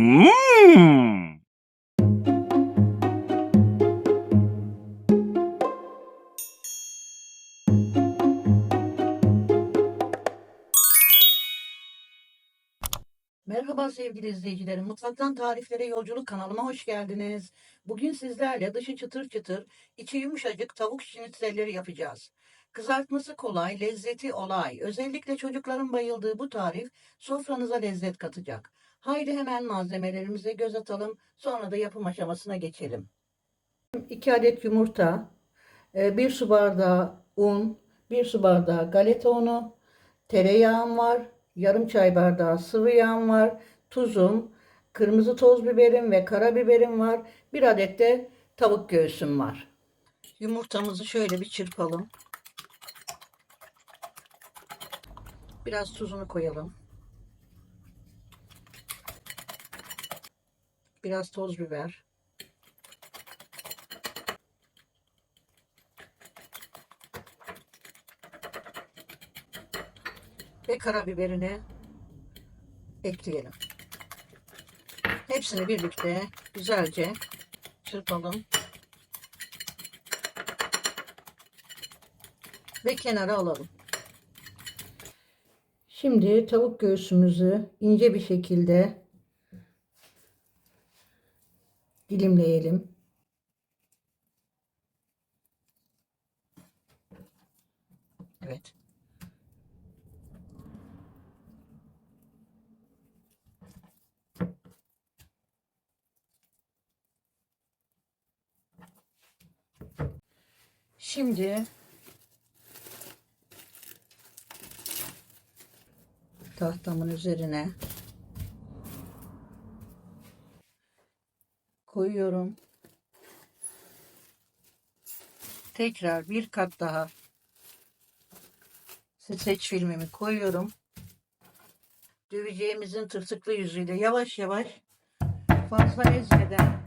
Mmm. Merhaba sevgili izleyicilerim. Mutfaktan Tariflere Yolculuk kanalıma hoş geldiniz. Bugün sizlerle dışı çıtır çıtır, içi yumuşacık tavuk şinitzelleri yapacağız. Kızartması kolay, lezzeti olay. Özellikle çocukların bayıldığı bu tarif sofranıza lezzet katacak. Haydi hemen malzemelerimize göz atalım. Sonra da yapım aşamasına geçelim. 2 adet yumurta, 1 su bardağı un, 1 su bardağı galeta unu, tereyağım var, yarım çay bardağı sıvı yağım var, tuzum, kırmızı toz biberim ve karabiberim var. Bir adet de tavuk göğsüm var. Yumurtamızı şöyle bir çırpalım. Biraz tuzunu koyalım. Biraz toz biber. Ve karabiberini ekleyelim. Hepsini birlikte güzelce çırpalım. Ve kenara alalım. Şimdi tavuk göğsümüzü ince bir şekilde dilimleyelim. Evet. Şimdi tahtamın üzerine koyuyorum. Tekrar bir kat daha streç filmimi koyuyorum. Döveceğimizin tırtıklı yüzüyle yavaş yavaş fazla ezmeden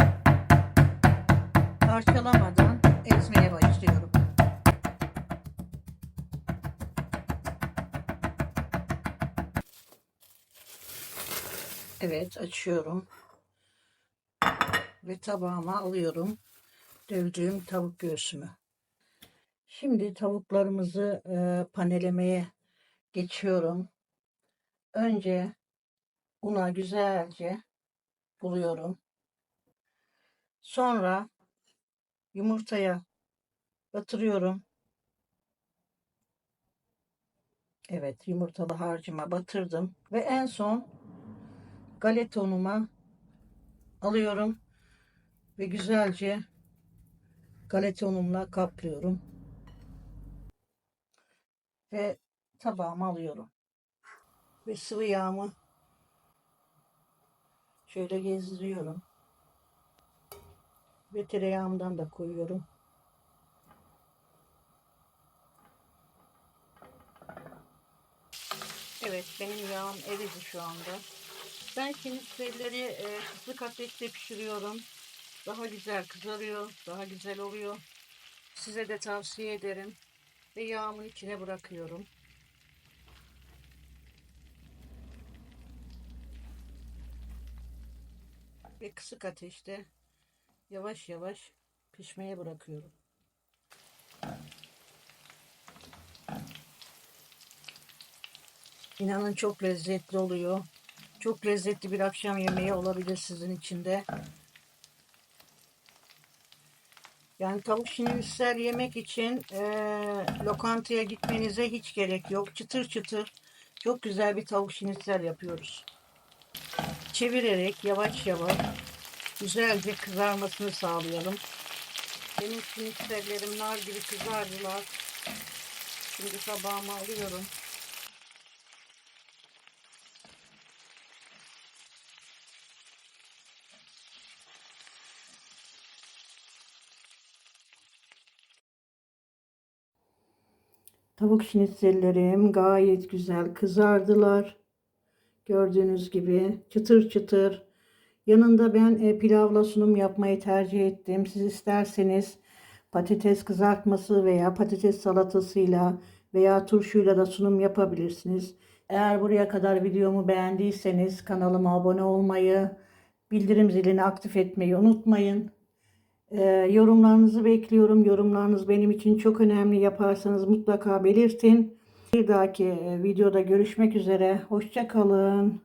parçalamadan ezmeye başlıyorum. Evet açıyorum. Ve tabağıma alıyorum. Dövdüğüm tavuk göğsümü. Şimdi tavuklarımızı e, panelemeye geçiyorum. Önce una güzelce buluyorum. Sonra yumurtaya batırıyorum. Evet yumurtalı harcıma batırdım. Ve en son galeta unuma alıyorum. Ve güzelce galeta unumla kaplıyorum. Ve tabağıma alıyorum. Ve sıvı yağımı şöyle gezdiriyorum. Ve tereyağımdan da koyuyorum. Evet benim yağım eridi şu anda. Ben şinitzelleri e, kısık ateşte pişiriyorum. Daha güzel kızarıyor. Daha güzel oluyor. Size de tavsiye ederim. Ve yağımın içine bırakıyorum. Ve kısık ateşte yavaş yavaş pişmeye bırakıyorum. İnanın çok lezzetli oluyor. Çok lezzetli bir akşam yemeği olabilir sizin için de. Yani tavuk şinitzel yemek için eee, lokantaya gitmenize hiç gerek yok. Çıtır çıtır çok güzel bir tavuk şinitzel yapıyoruz. Çevirerek yavaş yavaş güzelce kızarmasını sağlayalım. Benim şinitzellerim nar gibi kızardılar. Şimdi tabağıma alıyorum. Tavuk şinitzellerim gayet güzel kızardılar. Gördüğünüz gibi çıtır çıtır. Yanında ben e, pilavla sunum yapmayı tercih ettim. Siz isterseniz patates kızartması veya patates salatasıyla veya turşuyla da sunum yapabilirsiniz. Eğer buraya kadar videomu beğendiyseniz kanalıma abone olmayı bildirim zilini aktif etmeyi unutmayın. Ee, yorumlarınızı bekliyorum. Yorumlarınız benim için çok önemli. Yaparsanız mutlaka belirtin. Bir dahaki e, videoda görüşmek üzere. Hoşça kalın.